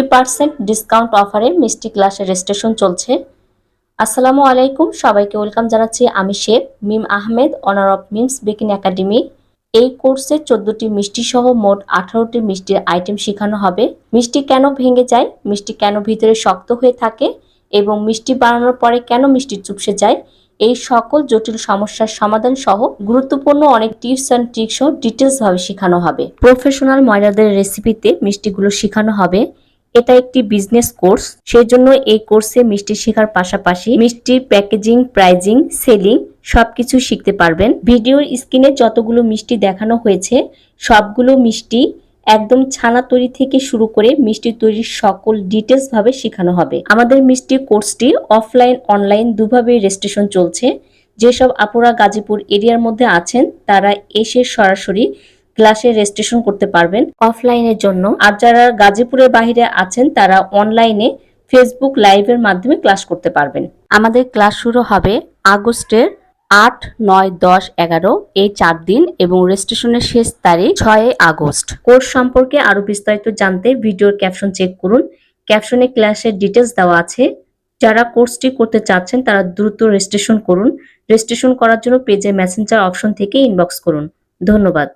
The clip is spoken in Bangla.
ফিফটি পার্সেন্ট ডিসকাউন্ট অফারে মিষ্টি ক্লাসের রেজিস্ট্রেশন চলছে। আসসালামু আলাইকুম, সবাইকে ওয়েলকাম জানাচ্ছি। আমি chef Mim Ahmed, owner of Mim's baking academy. এই কোর্সে চোদ্দটি মিষ্টি সহ মোট আঠারোটি মিষ্টির আইটেম শেখানো হবে। মিষ্টি কেন ভেঙে যায়? মিষ্টি কেন ভিতরে শক্ত হয়ে থাকে? এবং মিষ্টি বানানোর পরে কেন মিষ্টি চুপসে যায়? এই সকল জটিল সমস্যার সমাধান সহ গুরুত্বপূর্ণ অনেক টিপস অ্যান্ড ট্রিক্স সহ ডিটেলস ভাবে শেখানো হবে। প্রফেশনাল ময়দাদের রেসিপিতে মিষ্টিগুলো শেখানো হবে। এটা একটি বিজনেস কোর্স সেই জন্য এই কোর্সে মিষ্টি শেখার পাশাপাশি মিষ্টির প্যাকেজিং প্রাইজিং সেলিং সবকিছু শিখতে পারবেন। ভিডিওর স্ক্রিনে যতগুলো মিষ্টি দেখানো হয়েছে, সবগুলো মিষ্টি একদম ছানা তৈরি থেকে শুরু করে মিষ্টি তৈরির সকল ডিটেলস ভাবে শেখানো হবে। আমাদের মিষ্টি কোর্সটি অফলাইন অনলাইন দুভাবে রেজিস্ট্রেশন চলছে। যেসব আপুরা গাজীপুর এরিয়ার মধ্যে আছেন, তারা এসে সরাসরি ক্লাসে রেজিস্ট্রেশন করতে পারবেন। অফলাইনের জন্য। আর যারা গাজীপুরের বাইরে আছেন, তারা অনলাইনে ফেসবুক লাইভের মাধ্যমে ক্লাস করতে পারবেন। আমাদের ক্লাস শুরু হবে আগস্টের আট, নয়, দশ, এগারো এই চার দিন এবং রেজিস্ট্রেশনের শেষ তারিখ ছয় আগস্ট। কোর্স সম্পর্কে আরও বিস্তারিত জানতে ভিডিওর ক্যাপশন চেক করুন। ক্যাপশনে ক্লাসের ডিটেলস দেওয়া আছে। যারা কোর্সটি করতে চাচ্ছেন, তারা দ্রুত রেজিস্ট্রেশন করুন। রেজিস্ট্রেশন করার জন্য পেজে মেসেঞ্জার অপশন থেকে ইনবক্স করুন। ধন্যবাদ।